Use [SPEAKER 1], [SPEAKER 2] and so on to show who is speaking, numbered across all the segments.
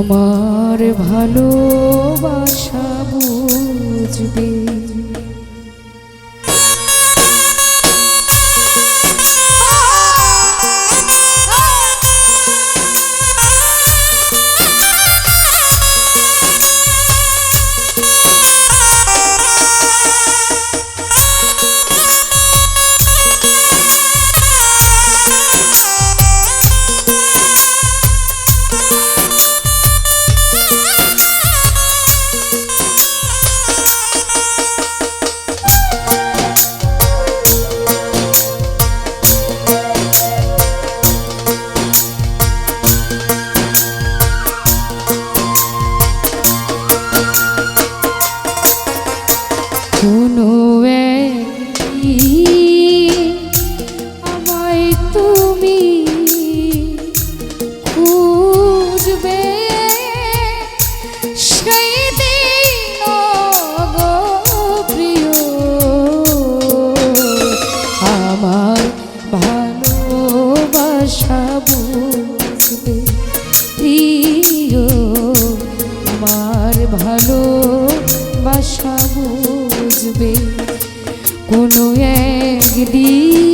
[SPEAKER 1] আমার ভালোবাসা বুঝবে? ভালো বাসা বুঝবে। কোনো একদিন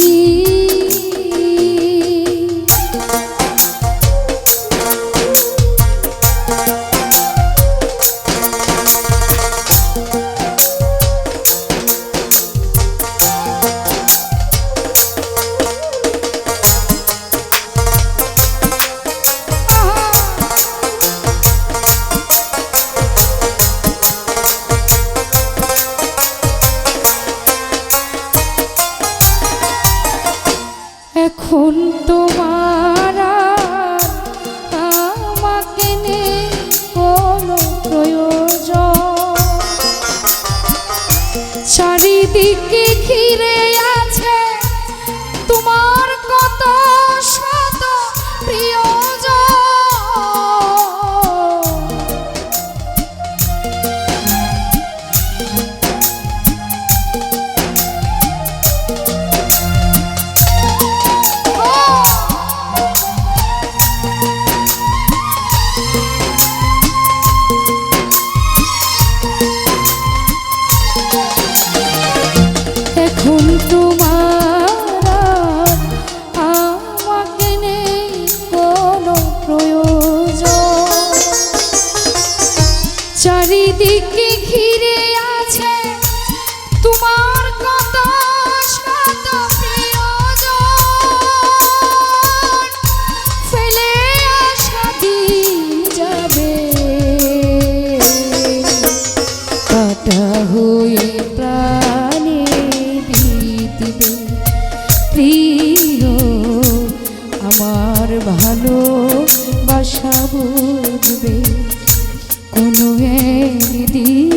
[SPEAKER 1] দিকে ঘিরে tú. ছিল আমার ভালো বাসা বুঝবে কোনো একদিন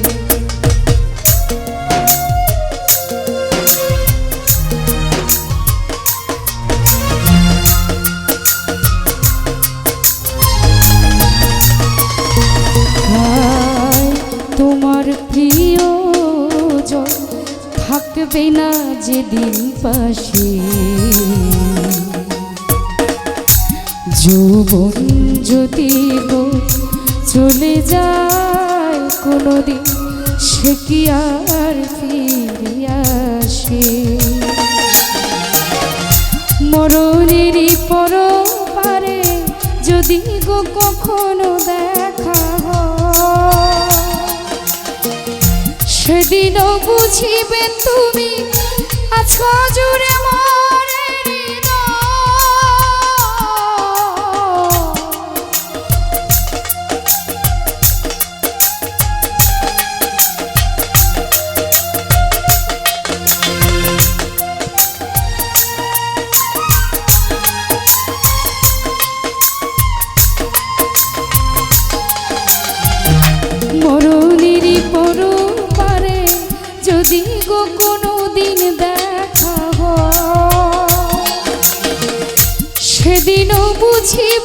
[SPEAKER 1] থাকবে না যেদিন পাশে। যৌবন যদি গো চলে যায়, কোনোদিন সে কি আর ফিরে আসে? মরণেরই পর পারে যদি গো কখনো দেখা বুঝিবে তুমি। আছো জুড়ে